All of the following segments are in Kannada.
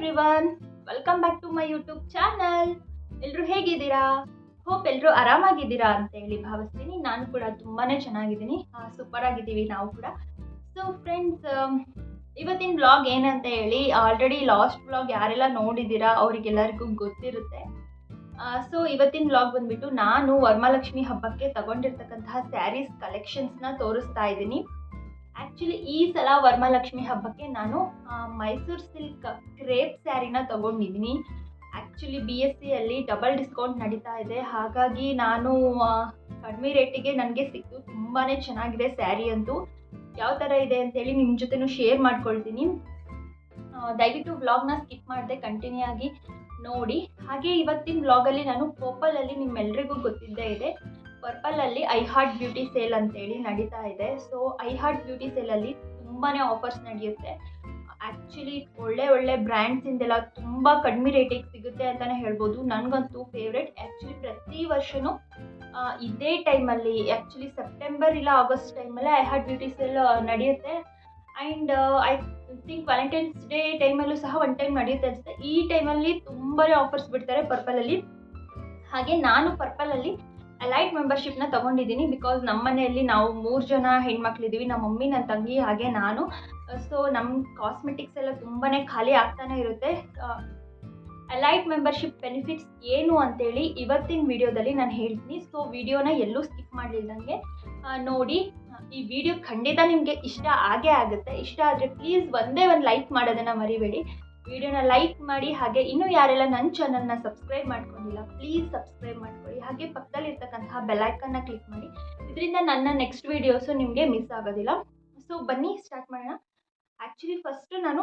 Everyone welcome back to my YouTube channel ಎಲ್ಲರೂ ಹೇಗಿದ್ದೀರಾ? ಹೋಪ್ ಎಲ್ಲರೂ ಆರಾಮಾಗಿದ್ದೀರಾ ಅಂತ ಹೇಳಿ ಭಾವಿಸ್ತೀನಿ. ನಾನು ಕೂಡ ತುಂಬಾ ಚೆನ್ನಾಗಿದ್ದೀನಿ. ಸೂಪರ್ ಆಗಿದ್ದೀವಿ ನಾವು ಕೂಡ. ಸೊ ಫ್ರೆಂಡ್ಸ್ ಇವತ್ತಿನ ಬ್ಲಾಗ್ ಏನಂತ ಹೇಳಿ ಆಲ್ರೆಡಿ ಲಾಸ್ಟ್ ಬ್ಲಾಗ್ ಯಾರೆಲ್ಲ ನೋಡಿದ್ದೀರಾ ಅವರಿಗೆಲ್ಲರಿಗೂ ಗೊತ್ತಿರುತ್ತೆ. ಸೊ ಇವತ್ತಿನ ಬ್ಲಾಗ್ ಬಂದ್ಬಿಟ್ಟು ನಾನು ವರ್ಮಾಲಕ್ಷ್ಮಿ ಹಬ್ಬಕ್ಕೆ ತಗೊಂಡಿರ್ತಕ್ಕಂತಹ ಸ್ಯಾರೀಸ್ ಕಲೆಕ್ಷನ್ಸ್ನ ತೋರಿಸ್ತಾ ಇದ್ದೀನಿ. ಆ್ಯಕ್ಚುಲಿ ಈ ಸಲ ವರಮಹಾಲಕ್ಷ್ಮಿ ಹಬ್ಬಕ್ಕೆ ನಾನು ಮೈಸೂರು ಸಿಲ್ಕ್ ಕ್ರೇಪ್ ಸ್ಯಾರಿನ ತಗೊಂಡಿದ್ದೀನಿ. ಆ್ಯಕ್ಚುಲಿ ಬಿ ಎಸ್ ಸಿಯಲ್ಲಿ ಡಬಲ್ ಡಿಸ್ಕೌಂಟ್ ನಡೀತಾ ಇದೆ. ಹಾಗಾಗಿ ನಾನು ಕಡಿಮೆ ರೇಟಿಗೆ ನನಗೆ ಸಿಕ್ತು. ತುಂಬಾ ಚೆನ್ನಾಗಿದೆ ಸ್ಯಾರಿ ಅಂತೂ. ಯಾವ ಥರ ಇದೆ ಅಂತೇಳಿ ನಿಮ್ಮ ಜೊತೆನೂ ಶೇರ್ ಮಾಡ್ಕೊಳ್ತೀನಿ. ದಯವಿಟ್ಟು ವ್ಲಾಗ್ನ ಸ್ಕಿಪ್ ಮಾಡಿದೆ ಕಂಟಿನ್ಯೂ ಆಗಿ ನೋಡಿ. ಹಾಗೆ ಇವತ್ತಿನ ವ್ಲಾಗಲ್ಲಿ ನಾನು ಪೋಪಲಲ್ಲಿ ನಿಮ್ಮೆಲ್ರಿಗೂ ಗೊತ್ತಿದ್ದೇ ಇದೆ. ಪರ್ಪಲಲ್ಲಿ ಐ ಹಾರ್ಟ್ ಬ್ಯೂಟಿ ಸೇಲ್ ಅಂತೇಳಿ ನಡೀತಾ ಇದೆ. ಸೊ ಐ ಹಾರ್ಟ್ ಬ್ಯೂಟಿ ಸೇಲಲ್ಲಿ ತುಂಬಾ ಆಫರ್ಸ್ ನಡೆಯುತ್ತೆ. ಆ್ಯಕ್ಚುಲಿ ಒಳ್ಳೆ ಒಳ್ಳೆ ಬ್ರ್ಯಾಂಡ್ಸಿಂದೆಲ್ಲ ತುಂಬ ಕಡಿಮೆ ರೇಟಿಗೆ ಸಿಗುತ್ತೆ ಅಂತಲೇ ಹೇಳ್ಬೋದು. ನನಗಂತೂ ಫೇವ್ರೆಟ್ ಆ್ಯಕ್ಚುಲಿ ಪ್ರತಿ ವರ್ಷವೂ ಇದೇ ಟೈಮಲ್ಲಿ ಆ್ಯಕ್ಚುಲಿ ಸೆಪ್ಟೆಂಬರ್ ಇಲ್ಲ ಆಗಸ್ಟ್ ಟೈಮಲ್ಲೇ ಐ ಹಾರ್ಟ್ ಬ್ಯೂಟಿ ಸೇಲ್ ನಡೆಯುತ್ತೆ. And I think Valentine's day ಟೈಮಲ್ಲೂ ಸಹ ಒನ್ ಟೈಮ್ ನಡೆಯುತ್ತೆ ಅನಿಸುತ್ತೆ. ಈ ಟೈಮಲ್ಲಿ ತುಂಬಾ ಆಫರ್ಸ್ ಬಿಡ್ತಾರೆ ಪರ್ಪಲಲ್ಲಿ. ಹಾಗೆ ನಾನು ಪರ್ಪಲಲ್ಲಿ ಅಲೈಟ್ ಮೆಂಬರ್ಶಿಪ್ನ ತಗೊಂಡಿದ್ದೀನಿ ಬಿಕಾಸ್ ನಮ್ಮ ಮನೆಯಲ್ಲಿ ನಾವು ಮೂರು ಜನ ಹೆಣ್ಮಕ್ಳಿದ್ದೀವಿ ನಮ್ಮ ಮಮ್ಮಿ ನನ್ನ ತಂಗಿ ಹಾಗೆ ನಾನು. ಸೊ ನಮ್ಮ ಕಾಸ್ಮೆಟಿಕ್ಸ್ ಎಲ್ಲ ತುಂಬಾ ಖಾಲಿ ಆಗ್ತಾನೆ ಇರುತ್ತೆ. ಅಲೈಟ್ ಮೆಂಬರ್ಶಿಪ್ ಬೆನಿಫಿಟ್ಸ್ ಏನು ಅಂತೇಳಿ ಇವತ್ತಿನ ವಿಡಿಯೋದಲ್ಲಿ ನಾನು ಹೇಳ್ತೀನಿ. ಸೊ ವಿಡಿಯೋನ ಎಲ್ಲೂ ಸ್ಕಿಪ್ ಮಾಡಲಿಲ್ದಂಗೆ ನೋಡಿ, ಈ ವಿಡಿಯೋ ಖಂಡಿತ ನಿಮಗೆ ಇಷ್ಟ ಆಗೇ ಆಗುತ್ತೆ. ಇಷ್ಟ ಆದರೆ ಪ್ಲೀಸ್ ಒಂದೇ ಒಂದು ಲೈಕ್ ಮಾಡೋದನ್ನು ಮರಿಬೇಡಿ. ವಿಡಿಯೋನ ಲೈಕ್ ಮಾಡಿ, ಹಾಗೆ ಇನ್ನೂ ಯಾರೆಲ್ಲ ನನ್ನ ಚಾನಲ್ನ ಸಬ್ಸ್ಕ್ರೈಬ್ ಮಾಡ್ಕೊಂಡಿಲ್ಲ ಪ್ಲೀಸ್ ಸಬ್ಸ್ಕ್ರೈಬ್ ಮಾಡ್ಕೊಳ್ಳಿ. ಹಾಗೆ ಪಕ್ಕದಲ್ಲಿರ್ತಕ್ಕಂತಹ ಬೆಲೈಕನ್ನ ಕ್ಲಿಕ್ ಮಾಡಿ. ಇದರಿಂದ ನನ್ನ ನೆಕ್ಸ್ಟ್ ವೀಡಿಯೋಸು ನಿಮಗೆ ಮಿಸ್ ಆಗೋದಿಲ್ಲ. ಸೊ ಬನ್ನಿ ಸ್ಟಾರ್ಟ್ ಮಾಡೋಣ. ಆ್ಯಕ್ಚುಲಿ ಫಸ್ಟು ನಾನು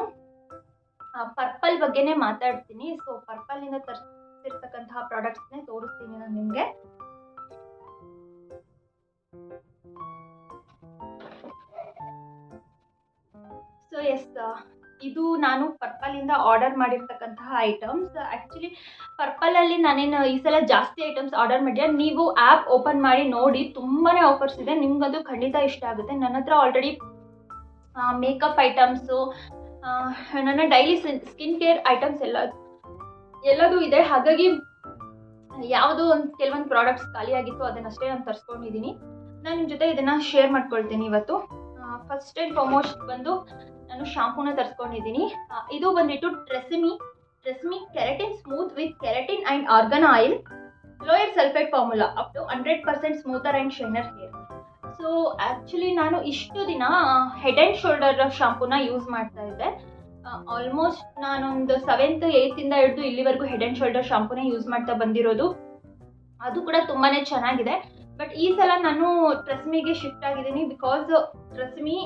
ಪರ್ಪಲ್ ಬಗ್ಗೆನೇ ಮಾತಾಡ್ತೀನಿ. ಸೊ ಪರ್ಪಲಿಂದ ತರಿಸಿರ್ತಕ್ಕಂತಹ ಪ್ರಾಡಕ್ಟ್ಸ್ನೇ ತೋರಿಸ್ತೀನಿ ನಾನು ನಿಮಗೆ. ಸೊ ಎಸ್ ಇದು ನಾನು ಪರ್ಪಲಿಂದ ಆರ್ಡರ್ ಮಾಡಿರ್ತಕ್ಕಂತಹ ಐಟಮ್ಸ್ ಆ್ಯಕ್ಚುಲಿ ಪರ್ಪಲಲ್ಲಿ ನಾನೇನು ಈ ಸಲ ಜಾಸ್ತಿ ಐಟಮ್ಸ್ ಆರ್ಡರ್ ಮಾಡಿದೆ ನೀವು ಆ್ಯಪ್ ಓಪನ್ ಮಾಡಿ ನೋಡಿ ತುಂಬಾ ಆಫರ್ಸ್ ಇದೆ. ನಿಮ್ಗದು ಖಂಡಿತ ಇಷ್ಟ ಆಗುತ್ತೆ. ನನ್ನ ಹತ್ರ ಆಲ್ರೆಡಿ ಮೇಕಪ್ ಐಟಮ್ಸು ನನ್ನ ಡೈಲಿ ಸ್ಕಿನ್ ಕೇರ್ ಐಟಮ್ಸ್ ಎಲ್ಲ, ಎಲ್ಲದೂ ಇದೆ. ಹಾಗಾಗಿ, ಯಾವುದೋ ಒಂದು ಕೆಲವೊಂದು ಪ್ರಾಡಕ್ಟ್ಸ್ ಖಾಲಿಯಾಗಿತ್ತು ಅದನ್ನಷ್ಟೇ ನಾನು ತರಿಸ್ಕೊಂಡಿದ್ದೀನಿ. ನಾನು ನಿಮ್ಮ ಜೊತೆ ಇದನ್ನು ಶೇರ್ ಮಾಡ್ಕೊಳ್ತೀನಿ ಇವತ್ತು. ಫಸ್ಟ್ ಆ್ಯಂಡ್ ಫಾರ್ಮೋಸ್ಟ್ ಬಂದು ನಾನು ಶಾಂಪೂನ ತರಿಸ್ಕೊಂಡಿದ್ದೀನಿ. ಇದು ಬಂದ್ಬಿಟ್ಟು Tresemme Tresemme keratin smooth with keratin and argan oil. Lower sulphate formula, up to hundred percent smoother and shinier hair. So actually ನಾನು ಇಷ್ಟು ದಿನ ಹೆಡ್ ಆ್ಯಂಡ್ ಶೋಲ್ಡರ್ ಶಾಂಪೂನ ಯೂಸ್ ಮಾಡ್ತಾ ಇದ್ದೆ. ಆಲ್ಮೋಸ್ಟ್ ನಾನೊಂದು ಸೆವೆಂತ್ ಏಯ್ತಿಂದ ಹಿಡಿದು ಇಲ್ಲಿವರೆಗೂ ಹೆಡ್ ಆ್ಯಂಡ್ ಶೋಲ್ಡರ್ ಶಾಂಪೂನೇ ಯೂಸ್ ಮಾಡ್ತಾ ಬಂದಿರೋದು. ಅದು ಕೂಡ ತುಂಬಾ ಚೆನ್ನಾಗಿದೆ. ಬಟ್ ಈ ಸಲ ನಾನು ಟ್ರಸ್ಮಿಗೆ ಶಿಫ್ಟ್ ಆಗಿದ್ದೀನಿ because Tresemme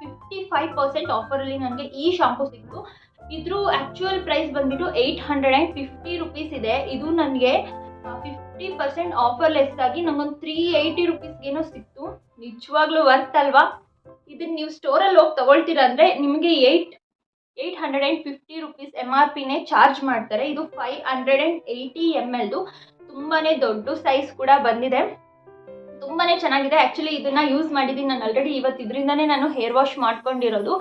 fifty five percent ಆಫರಲ್ಲಿ ನನಗೆ ಈ ಶಾಂಪೂ ಸಿಕ್ತು. ಇದ್ರ ಆ್ಯಕ್ಚುಯಲ್ ಪ್ರೈಸ್ ಬಂದ್ಬಿಟ್ಟು eight hundred and fifty rupees ಇದೆ. ಇದು ನನಗೆ ಫಿಫ್ಟಿ ಪರ್ಸೆಂಟ್ ಆಫರ್ ಲೆಸ್ ಆಗಿ ನಂಗೊಂದು ತ್ರೀ ಏಯ್ಟಿ ರುಪೀಸ್ಗೇನೋ ಸಿಕ್ತು. ನಿಜವಾಗ್ಲೂ ವರ್ತ್ ಅಲ್ವಾ? ಇದನ್ನ ನೀವು ಸ್ಟೋರಲ್ಲಿ ಹೋಗಿ ತೊಗೊಳ್ತೀರ ಅಂದರೆ ನಿಮಗೆ eight eight hundred and fifty rupees M R ಪಿನೇ charge ಮಾಡ್ತಾರೆ. ಇದು five hundred and eighty M ಎಲ್ದು ತುಂಬಾ ದೊಡ್ಡ ಸೈಜ್ ಕೂಡ ಬಂದಿದೆ. ತುಂಬಾ ಚೆನ್ನಾಗಿದೆ. ಆ್ಯಕ್ಚುಲಿ ಇದನ್ನು ಯೂಸ್ ಮಾಡಿದ್ದೀನಿ ನಾನು ಆಲ್ರೆಡಿ ಇವತ್ತು. ಇದರಿಂದನೇ ನಾನು ಹೇರ್ ವಾಶ್ ಮಾಡ್ಕೊಂಡಿರೋದು.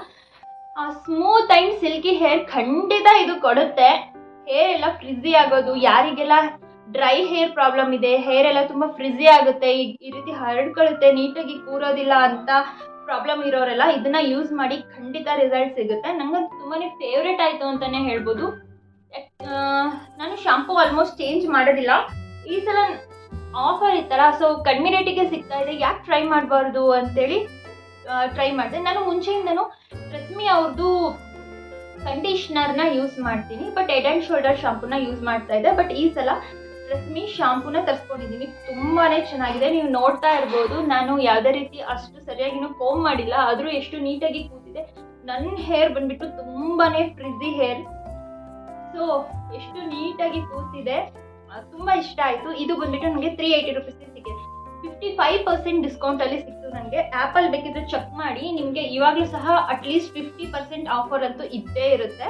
ಆ ಸ್ಮೂತ್ ಆ್ಯಂಡ್ ಸಿಲ್ಕಿ ಹೇರ್ ಖಂಡಿತ ಇದು ಕೊಡುತ್ತೆ. ಹೇರ್ ಎಲ್ಲ ಫ್ರಿಝಿ ಆಗೋದು. ಯಾರಿಗೆಲ್ಲ ಡ್ರೈ ಹೇರ್ ಪ್ರಾಬ್ಲಮ್ ಇದೆ ಹೇರ್ ಎಲ್ಲ ತುಂಬ ಫ್ರಿಝಿ ಆಗುತ್ತೆ, ಈ ಈ ರೀತಿ ಹರಡ್ಕೊಳ್ಳುತ್ತೆ ನೀಟಾಗಿ ಕೂರೋದಿಲ್ಲ ಅಂತ ಪ್ರಾಬ್ಲಮ್ ಇರೋರೆಲ್ಲ ಇದನ್ನ ಯೂಸ್ ಮಾಡಿ ಖಂಡಿತ ರಿಸಲ್ಟ್ ಸಿಗುತ್ತೆ. ನಂಗೆ ತುಂಬಾ ಫೇವ್ರೇಟ್ ಆಯಿತು ಅಂತಲೇ ಹೇಳ್ಬೋದು. ನಾನು ಶಾಂಪೂ ಆಲ್ಮೋಸ್ಟ್ ಚೇಂಜ್ ಮಾಡೋದಿಲ್ಲ. ಈ ಸಲ ಆಫರ್ ಇತ್ತಲ್ಲ ಸೊ ಕಡಿಮೆ ರೇಟಿಗೆ ಸಿಗ್ತಾ ಇದೆ. ಯಾಕೆ ಟ್ರೈ ಮಾಡಬಾರ್ದು ಅಂತೇಳಿ ಟ್ರೈ ಮಾಡಿದೆ. ನಾನು ಮುಂಚೆಯಿಂದನೂ ರಶ್ಮಿ ಅವ್ರದ್ದು ಕಂಡೀಷ್ನರ್ನ ಯೂಸ್ ಮಾಡ್ತೀನಿ. ಬಟ್ ಹೆಡ್ ಆ್ಯಂಡ್ ಶೋಲ್ಡರ್ ಶಾಂಪೂನ ಯೂಸ್ ಮಾಡ್ತಾ ಇದ್ದೆ. ಬಟ್ ಈ ಸಲ ರಶ್ಮಿ ಶಾಂಪೂನ ತರಿಸ್ಕೊಂಡಿದ್ದೀನಿ. ತುಂಬಾ ಚೆನ್ನಾಗಿದೆ. ನೀವು ನೋಡ್ತಾ ಇರ್ಬೋದು. ನಾನು ಯಾವುದೇ ರೀತಿ ಅಷ್ಟು ಸರಿಯಾಗಿನೂ ಕೋಮ್ ಮಾಡಿಲ್ಲ. ಆದರೂ ಎಷ್ಟು ನೀಟಾಗಿ ಕೂತಿದೆ. ನನ್ನ ಹೇರ್ ಬಂದ್ಬಿಟ್ಟು ತುಂಬಾ ಫ್ರಿಜಿ ಹೇರ್ ಸೊ ಎಷ್ಟು ನೀಟಾಗಿ ಕೂತಿದೆ. ತುಂಬಾ ಇಷ್ಟ ಆಯಿತು. ಇದು ಬಂದ್ಬಿಟ್ಟು ನನಗೆ ತ್ರೀ ಏಯ್ಟಿ ರುಪೀಸ್ ಸಿಕ್ಕಿದೆ. ಫಿಫ್ಟಿ ಫೈವ್ ಪರ್ಸೆಂಟ್ ಡಿಸ್ಕೌಂಟಲ್ಲಿ ಸಿಕ್ತು ನನಗೆ ಆ್ಯಪಲ್ಲಿ ಬೇಕಿದ್ರೆ ಚೆಕ್ ಮಾಡಿ. ನಿಮಗೆ ಇವಾಗಲೂ ಸಹ ಅಟ್ಲೀಸ್ಟ್ ಫಿಫ್ಟಿ ಪರ್ಸೆಂಟ್ ಆಫರ್ ಅಂತೂ ಇದ್ದೇ ಇರುತ್ತೆ.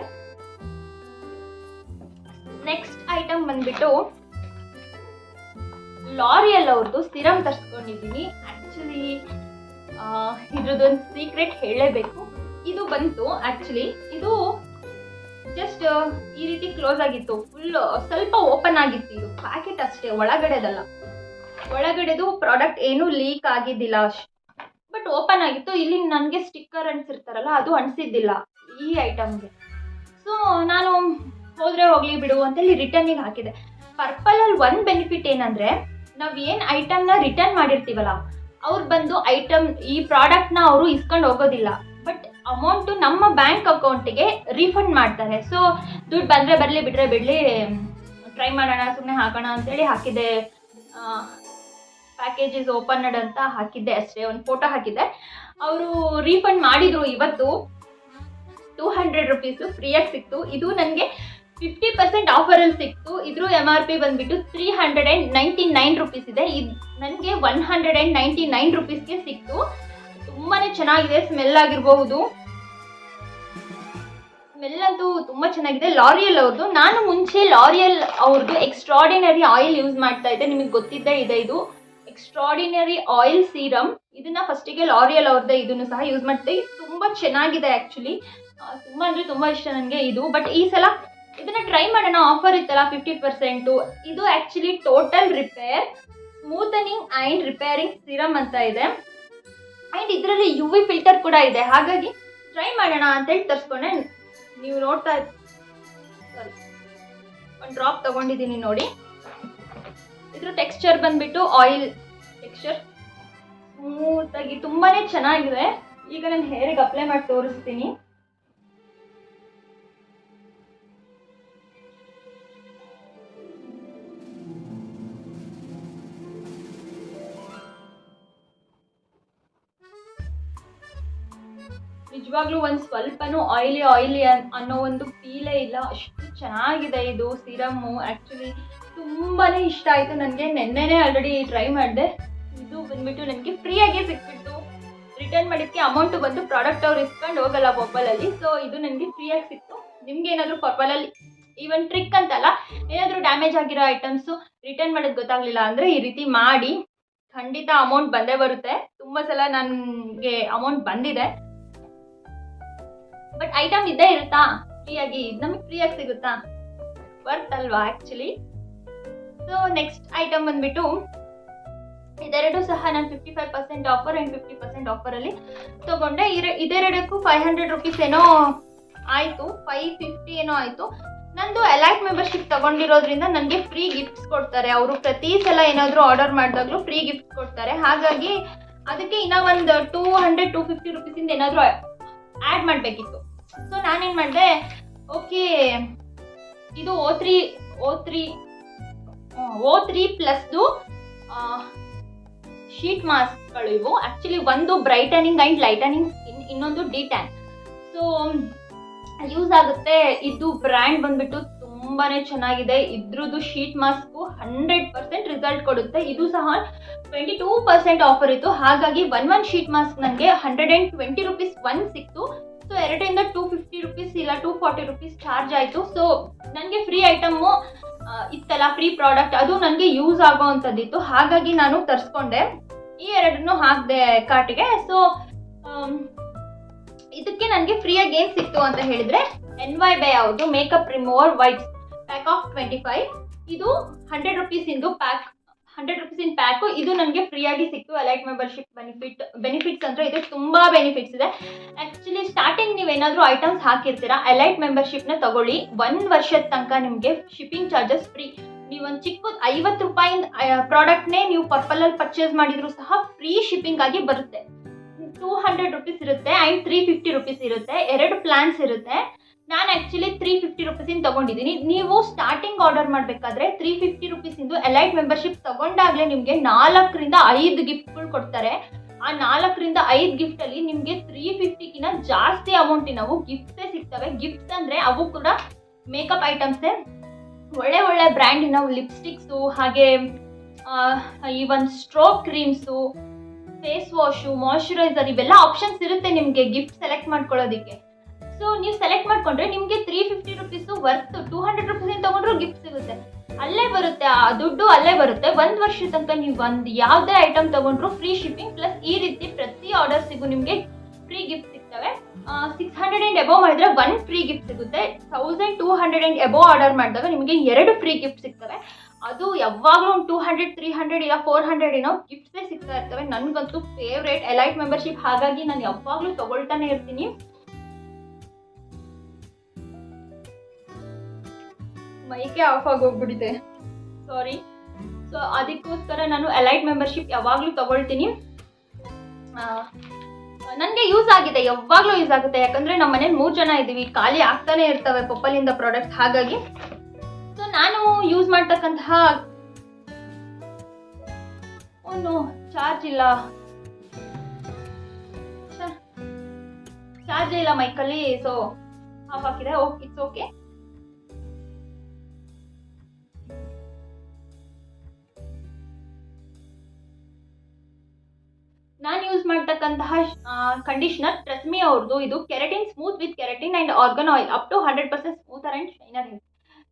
ನೆಕ್ಸ್ಟ್ ಐಟಮ್ ಬಂದ್ಬಿಟ್ಟು ಲಾರಿಯಲ್ ಅವ್ರದ್ದು ಸಿರಮ್ ತರಿಸ್ಕೊಂಡಿದ್ದೀನಿ ಆ್ಯಕ್ಚುಲಿ ಇದ್ರದ್ದೊಂದು ಸೀಕ್ರೆಟ್ ಹೇಳಲೇಬೇಕು ಇದು ಬಂತು ಆ್ಯಕ್ಚುಲಿ ಇದು ಜಸ್ಟ್ ಈ ರೀತಿ ಕ್ಲೋಸ್ ಆಗಿತ್ತು. ಫುಲ್ ಸ್ವಲ್ಪ ಓಪನ್ ಆಗಿತ್ತು. ಇದು ಪ್ಯಾಕೆಟ್ ಅಷ್ಟೇ, ಒಳಗಡೆದಲ್ಲ. ಒಳಗಡೆದು ಪ್ರಾಡಕ್ಟ್ ಏನು ಲೀಕ್ ಆಗಿದ್ದಿಲ್ಲ ಬಟ್ ಓಪನ್ ಆಗಿತ್ತು. ಇಲ್ಲಿ ನನಗೆ ಸ್ಟಿಕ್ಕರ್ ಅಂಟಿಸಿರ್ತಾರಲ್ಲ ಅದು ಅಂಟಿಸಿದ್ದಿಲ್ಲ ಈ ಐಟಮ್ಗೆ ಸೊ ನಾನು ಹೋದ್ರೆ ಹೋಗ್ಲಿ ಬಿಡು ಅಂತೇಳಿ ರಿಟರ್ನಿಗೆ ಹಾಕಿದೆ. ಪರ್ಪಲಲ್ಲಿ ಒಂದು ಬೆನಿಫಿಟ್ ಏನಂದ್ರೆ, ನಾವು ಏನು ಐಟಮ್ನ ರಿಟರ್ನ್ ಮಾಡಿರ್ತೀವಲ್ಲ, ಅವ್ರು ಬಂದು ಐಟಮ್ ಈ ಪ್ರಾಡಕ್ಟ್ನ ಅವರು ಇಸ್ಕೊಂಡು ಹೋಗೋದಿಲ್ಲ. ಅಮೌಂಟು ನಮ್ಮ ಬ್ಯಾಂಕ್ ಅಕೌಂಟಿಗೆ ರೀಫಂಡ್ ಮಾಡ್ತಾರೆ. ಸೊ ದುಡ್ಡು ಬಂದರೆ ಬರಲಿ ಬಿಟ್ಟರೆ ಬಿಡಲಿ ಟ್ರೈ ಮಾಡೋಣ ಸುಮ್ಮನೆ ಹಾಕೋಣ ಅಂತೇಳಿ ಹಾಕಿದ್ದೆ ಪ್ಯಾಕೇಜಸ್ ಓಪನ್ಡ್ ಅಂತ ಹಾಕಿದ್ದೆ ಅಷ್ಟೇ, ಒಂದು ಫೋಟೋ ಹಾಕಿದ್ದೆ. ಅವರು ರೀಫಂಡ್ ಮಾಡಿದರು ಇವತ್ತು. ಟೂ ಹಂಡ್ರೆಡ್ ರುಪೀಸು ಫ್ರೀಯಾಗಿ ಸಿಕ್ತು. ಇದು ನನಗೆ ಫಿಫ್ಟಿ ಪರ್ಸೆಂಟ್ ಆಫರಲ್ಲಿ ಸಿಕ್ತು. ಇದ್ರ ಎಂ ಆರ್ ಪಿ ಬಂದುಬಿಟ್ಟು three hundred and ninety nine rupees ಇದೆ. ಇದು ನನಗೆ one hundred and ninety nine ರುಪೀಸ್ಗೆ ಸಿಕ್ತು. ತುಂಬಾ ಚೆನ್ನಾಗಿದೆ ಸ್ಮೆಲ್ ಆಗಿರಬಹುದು. ಸ್ಮೆಲ್ ಅಂತೂ ತುಂಬಾ ಚೆನ್ನಾಗಿದೆ. ಲಾರಿಯಲ್ ಅವ್ರದ್ದು ನಾನು ಮುಂಚೆ ಲಾರಿಯಲ್ ಅವ್ರದ್ದು ಎಕ್ಸ್ಟ್ರಾಡಿನರಿ ಆಯಿಲ್ ಯೂಸ್ ಮಾಡ್ತಾ ಇದ್ದೆ. ನಿಮಗೆ ಗೊತ್ತಿದ್ದೇ ಇದೆ ಇದು. ಎಕ್ಸ್ಟ್ರಾಡಿನರಿ ಆಯಿಲ್ ಸೀರಮ್ ಇದನ್ನ ಫಸ್ಟಿಗೆ ಲಾರಿಯಲ್ ಅವ್ರದ್ದು ಇದನ್ನು ಸಹ ಯೂಸ್ ಮಾಡ್ತೆ ತುಂಬಾ ಚೆನ್ನಾಗಿದೆ ಆಕ್ಚುಲಿ ತುಂಬಾ ಅಂದ್ರೆ ತುಂಬಾ ಇಷ್ಟ ನನಗೆ ಇದು. ಬಟ್ ಈ ಸಲ ಇದನ್ನ ಟ್ರೈ ಮಾಡೋಣ. ಆಫರ್ ಇತ್ತಲ್ಲ ಫಿಫ್ಟಿ ಪರ್ಸೆಂಟು ಇದು actually total repair smoothening and repairing serum ಅಂತ ಇದೆ. ಆ್ಯಂಡ್ ಇದರಲ್ಲಿ ಯು ವಿ ಫಿಲ್ಟರ್ ಕೂಡ ಇದೆ. ಹಾಗಾಗಿ ಟ್ರೈ ಮಾಡೋಣ ಅಂತೇಳಿ ತರಿಸ್ಕೊಂಡೆ. ನೀವು ನೋಡ್ತಾ ಸಾರಿ ಒಂದು ಡ್ರಾಪ್ ತಗೊಂಡಿದ್ದೀನಿ ನೋಡಿ. ಇದ್ರ ಟೆಕ್ಸ್ಚರ್ ಬಂದ್ಬಿಟ್ಟು ಆಯಿಲ್ ಟೆಕ್ಸ್ಚರ್ ಸ್ಮೂತಾಗಿ ತುಂಬಾ ಚೆನ್ನಾಗಿದೆ. ಈಗ ನಾನು ಹೇರಿಗೆ ಅಪ್ಲೈ ಮಾಡಿ ತೋರಿಸ್ತೀನಿ. ನಿಜವಾಗ್ಲೂ ಒಂದು ಸ್ವಲ್ಪನೂ ಆಯಿಲಿ ಆಯಿಲಿ ಅನ್ನೋ ಒಂದು ಫೀಲೇ ಇಲ್ಲ. ಅಷ್ಟು ಚೆನ್ನಾಗಿದೆ ಇದು ಸಿರಮ್ಮು. ಆ್ಯಕ್ಚುಲಿ ತುಂಬಾ ಇಷ್ಟ ಆಯಿತು. ನನಗೆ ನೆನ್ನೆನೇ ಆಲ್ರೆಡಿ ಟ್ರೈ ಮಾಡಿದೆ. ಇದು ಬಂದ್ಬಿಟ್ಟು ನನಗೆ ಫ್ರೀಯಾಗಿ ಸಿಕ್ಬಿಟ್ಟು ರಿಟರ್ನ್ ಮಾಡಿದ್ದಕ್ಕೆ ಅಮೌಂಟು ಬಂದು ಪ್ರಾಡಕ್ಟ್ ಅವ್ರು ಇಸ್ಕೊಂಡು ಹೋಗಲ್ಲ ಮೊಬೈಲಲ್ಲಿ ಸೊ ಇದು ನನಗೆ ಫ್ರೀಯಾಗಿ ಸಿಕ್ತು. ನಿಮ್ಗೆ ಏನಾದರೂ ಪರ್ಪಲಲ್ಲಿ ಈವನ್ ಟ್ರಿಕ್ ಅಂತಲ್ಲ, ಏನಾದರೂ ಡ್ಯಾಮೇಜ್ ಆಗಿರೋ ಐಟಮ್ಸು ರಿಟರ್ನ್ ಮಾಡೋದು ಗೊತ್ತಾಗಲಿಲ್ಲ ಅಂದರೆ ಈ ರೀತಿ ಮಾಡಿ ಖಂಡಿತ ಅಮೌಂಟ್ ಬಂದೇ ಬರುತ್ತೆ. ತುಂಬ ಸಲ ನನಗೆ ಅಮೌಂಟ್ ಬಂದಿದೆ. ಬಟ್ ಐಟಮ್ ಇದ್ದೇ ಇರುತ್ತಾ? ಫ್ರೀಯಾಗಿ, ನಮಗೆ ಫ್ರೀಯಾಗಿ ಸಿಗುತ್ತಾ? ವರ್ತ್ ಅಲ್ವಾ ಆ್ಯಕ್ಚುಲಿ ಸೊ ನೆಕ್ಸ್ಟ್ ಐಟಮ್ ಬಂದ್ಬಿಟ್ಟು, ಇದೆರಡು ಸಹ ನಾನು fifty five percent offer and fifty percent ಆಫರಲ್ಲಿ ತೊಗೊಂಡೆ. ಇದೆರಡಕ್ಕೂ ಫೈವ್ ಹಂಡ್ರೆಡ್ ರುಪೀಸ್ ಏನೋ ಆಯಿತು ಫೈವ್ ಫಿಫ್ಟಿ ಏನೋ ಆಯಿತು. ನಂದು ಎಲೈಟ್ ಮೆಂಬರ್ಶಿಪ್ ತಗೊಂಡಿರೋದ್ರಿಂದ ನನಗೆ ಫ್ರೀ ಗಿಫ್ಟ್ಸ್ ಕೊಡ್ತಾರೆ. ಅವರು ಪ್ರತಿ ಸಲ ಏನಾದರೂ ಆರ್ಡರ್ ಮಾಡಿದಾಗಲೂ ಫ್ರೀ ಗಿಫ್ಟ್ಸ್ ಕೊಡ್ತಾರೆ. ಹಾಗಾಗಿ, ಅದಕ್ಕೆ ಇನ್ನೂ ಒಂದು ಟೂ ಹಂಡ್ರೆಡ್ ಟೂ ಫಿಫ್ಟಿ ರುಪೀಸಿಂದ ಏನಾದರೂ ಆ್ಯಡ್ ಮಾಡಬೇಕಿತ್ತು. ಸೊ ನಾನೇನು ಮಾಡಿದೆ ಓಕೆ ಇದು O three O three O three ಪ್ಲಸ್ದು sheet ಮಾಸ್ಕ್ಗಳು ಇವು. ಆ್ಯಕ್ಚುಲಿ ಒಂದು ಬ್ರೈಟನಿಂಗ್ ಆ್ಯಂಡ್ ಲೈಟನಿಂಗ್ ಸ್ಕಿನ್ ಇನ್ನೊಂದು ಡಿ ಟ್ಯಾನ್ ಸೊ ಯೂಸ್ ಆಗುತ್ತೆ. ಇದು ಬ್ರ್ಯಾಂಡ್ ಬಂದ್ಬಿಟ್ಟು ತುಂಬಾನೇ ಚೆನ್ನಾಗಿದೆ. ಇದ್ರದ್ದು sheet mask hundred percent result ಕೊಡುತ್ತೆ. ಇದು ಸಹ ಟ್ವೆಂಟಿ ಟೂ ಪರ್ಸೆಂಟ್ ಆಫರ್ ಇತ್ತು. ಹಾಗಾಗಿ ಒನ್ ಒನ್ ಶೀಟ್ ಮಾಸ್ಕ್ ನನಗೆ hundred and twenty rupees one ಸಿಕ್ತು. ಸೊ ಎರಡರಿಂದ ಟೂ ಫಿಫ್ಟಿ ರುಪೀಸ್ ಇಲ್ಲ, ಟೂ ಫಾರ್ಟಿ ರುಪೀಸ್ ಚಾರ್ಜ್ ಆಯಿತು. ಸೊ ನನಗೆ ಫ್ರೀ ಐಟಮ್ಮು ಇತ್ತಲ್ಲ, ಫ್ರೀ ಪ್ರಾಡಕ್ಟ್ ಅದು ನನಗೆ ಯೂಸ್ ಆಗೋ ಅಂಥದ್ದಿತ್ತು. ಹಾಗಾಗಿ ನಾನು ತರಿಸ್ಕೊಂಡೆ. ಈ ಎರಡನ್ನು ಹಾಕಿದೆ ಕಾರ್ಟಿಗೆ. ಸೊ ಇದಕ್ಕೆ ನನಗೆ ಫ್ರೀಯಾಗಿ ಏನು ಸಿಕ್ತು ಅಂತ ಹೇಳಿದ್ರೆ ಎನ್ ವೈ ಬೈ ಅವ್ರದ್ದು makeup remover wipes pack of twenty five ಇದು hundred rupees into pack hundred rupees in pack ಇದು ನನಗೆ ಫ್ರೀಯಾಗಿ ಸಿಕ್ತು ಅಲೈಟ್ ಮೆಂಬರ್ಶಿಪ್ ಬೆನಿಫಿಟ್ ಬೆನಿಫಿಟ್ಸ್ ಅಂದರೆ ಇದು ತುಂಬ ಬೆನಿಫಿಟ್ಸ್ ಇದೆ. ಆ್ಯಕ್ಚುಲಿ ಸ್ಟಾರ್ಟಿಂಗ್ ನೀವೇನಾದರೂ ಐಟಮ್ಸ್ ಹಾಕಿರ್ತೀರಾ ಅಲೈಟ್ ಮೆಂಬರ್ಶಿಪ್ನ ತಗೊಳ್ಳಿ. ಒಂದು ವರ್ಷದ ತನಕ ನಿಮಗೆ ಶಿಪ್ಪಿಂಗ್ ಚಾರ್ಜಸ್ ಫ್ರೀ ನೀವೊಂದು ಚಿಕ್ಕ ಐವತ್ತು ರೂಪಾಯಿಂದ ಪ್ರಾಡಕ್ಟ್ನೇ ನೀವು ಪರ್ಪಲಲ್ಲಿ ಪರ್ಚೇಸ್ ಮಾಡಿದ್ರು ಸಹ ಫ್ರೀ ಶಿಪ್ಪಿಂಗ್ ಆಗಿ ಬರುತ್ತೆ. ಟೂ ಹಂಡ್ರೆಡ್ ರುಪೀಸ್ ಇರುತ್ತೆ ಆ್ಯಂಡ್ ತ್ರೀ ಫಿಫ್ಟಿ ರುಪೀಸ್ ಇರುತ್ತೆ. ಎರಡು ಪ್ಲಾನ್ಸ್ ಇರುತ್ತೆ. ನಾನು ಆ್ಯಕ್ಚುಲಿ ತ್ರೀ ಫಿಫ್ಟಿ ರುಪೀಸಿಂದ ತೊಗೊಂಡಿದ್ದೀನಿ. ನೀವು ಸ್ಟಾರ್ಟಿಂಗ್ ಆರ್ಡರ್ ಮಾಡಬೇಕಾದ್ರೆ ತ್ರೀ ಫಿಫ್ಟಿ ರುಪೀಸಿಂದು ಎಲೈಟ್ ಮೆಂಬರ್ಶಿಪ್ ತೊಗೊಂಡಾಗಲೇ ನಿಮಗೆ ನಾಲ್ಕರಿಂದ ಐದು ಗಿಫ್ಟ್ಗಳು ಕೊಡ್ತಾರೆ. ಆ ನಾಲ್ಕರಿಂದ ಐದು ಗಿಫ್ಟಲ್ಲಿ ನಿಮಗೆ ತ್ರೀ ಫಿಫ್ಟಿಗಿನ ಜಾಸ್ತಿ ಅಮೌಂಟಿನವು ಗಿಫ್ಟೇ ಸಿಗ್ತವೆ. ಗಿಫ್ಟ್ಸ್ ಅಂದರೆ ಅವು ಕೂಡ ಮೇಕಪ್ ಐಟಮ್ಸೇ ಒಳ್ಳೆ ಒಳ್ಳೆ ಬ್ರ್ಯಾಂಡಿನ ಲಿಪ್ಸ್ಟಿಕ್ಸು ಹಾಗೆ ಈ ಒಂದು stroke creams face wash moisturiser ಇವೆಲ್ಲ ಆಪ್ಷನ್ಸ್ ಇರುತ್ತೆ ನಿಮಗೆ ಗಿಫ್ಟ್ ಸೆಲೆಕ್ಟ್ ಮಾಡ್ಕೊಳ್ಳೋದಕ್ಕೆ. ಸೊ ನೀವು ಸೆಲೆಕ್ಟ್ ಮಾಡ್ಕೊಂಡ್ರೆ ನಿಮಗೆ three fifty rupees worth two hundred rupees ತಗೊಂಡ್ರು ಗಿಫ್ಟ್ ಸಿಗುತ್ತೆ. ಅಲ್ಲೇ ಬರುತ್ತೆ, ಆ ದುಡ್ಡು ಅಲ್ಲೇ ಬರುತ್ತೆ. ಒಂದು ವರ್ಷದ ತನಕ ನೀವು ಒಂದು ಯಾವುದೇ ಐಟಮ್ ತಗೊಂಡ್ರು ಫ್ರೀ ಶಿಪ್ಪಿಂಗ್ ಪ್ಲಸ್ ಈ ರೀತಿ ಪ್ರತಿ ಆರ್ಡರ್ಸಿಗೂ ನಿಮಗೆ ಫ್ರೀ ಗಿಫ್ಟ್ ಸಿಗ್ತವೆ. ಸಿಕ್ಸ್ ಹಂಡ್ರೆಡ್ ಆ್ಯಂಡ್ ಎಬೋ ಮಾಡಿದ್ರೆ ಒನ್ ಫ್ರೀ ಗಿಫ್ಟ್ ಸಿಗುತ್ತೆ. Thousand two hundred and above order ಮಾಡಿದಾಗ ನಿಮಗೆ ಎರಡು ಫ್ರೀ ಗಿಫ್ಟ್ ಸಿಗ್ತವೆ. ಅದು ಯಾವಾಗಲೂ ಒಂದು ಟೂ ಹಂಡ್ರೆಡ್ ತ್ರೀ ಹಂಡ್ರೆಡ್ ಇಲ್ಲ ಫೋರ್ ಹಂಡ್ರೆಡ್ ಏನೋ ಗಿಫ್ಟ್ಸೇ ಸಿಗ್ತಾ ಇರ್ತವೆ. ನನಗಂತೂ ಫೇವ್ರೇಟ್ ಎಲೈಟ್ ಮೆಂಬರ್ಶಿಪ್ ಹಾಗಾಗಿ ನಾನು ಯಾವಾಗಲೂ ತಗೊಳ್ತಾನೆ ಇರ್ತೀನಿ. ಮೈಕೆ ಆಫ್ ಆಗೋಗ್ಬಿಟ್ಟಿದೆ ಸಾರಿ ಸೊ ಅದಕ್ಕೋಸ್ಕರ ನಾನು ಎಲೈಟ್ ಮೆಂಬರ್ಶಿಪ್ ಯಾವಾಗಲೂ ತಗೊಳ್ತೀನಿ. ನನಗೆ ಯೂಸ್ ಆಗಿದೆ, ಯಾವಾಗಲೂ ಯೂಸ್ ಆಗುತ್ತೆ. ಯಾಕಂದರೆ ನಮ್ಮ ಮನೇಲಿ ಮೂರು ಜನ ಇದ್ದೀವಿ, ಖಾಲಿ ಆಗ್ತಾನೆ ಇರ್ತವೆ ಪಪ್ಪಲಿಂದ ಪ್ರಾಡಕ್ಟ್ ಹಾಗಾಗಿ. ಸೊ ನಾನು ಯೂಸ್ ಮಾಡ್ತಕ್ಕಂತಹ ಒಂದು ಚಾರ್ಜ್ ಇಲ್ಲ. ಚಾರ್ಜ್ ಇಲ್ಲ ಮೈಕಲ್ಲಿ ಸೊ ಆಫ್ ಹಾಕಿದೆ. Okay it's okay conditioner Tresemme ಅವ್ರದ್ದು ಇದು keratin smooth with keratin and argan oil up to hundred percent smoother and shinier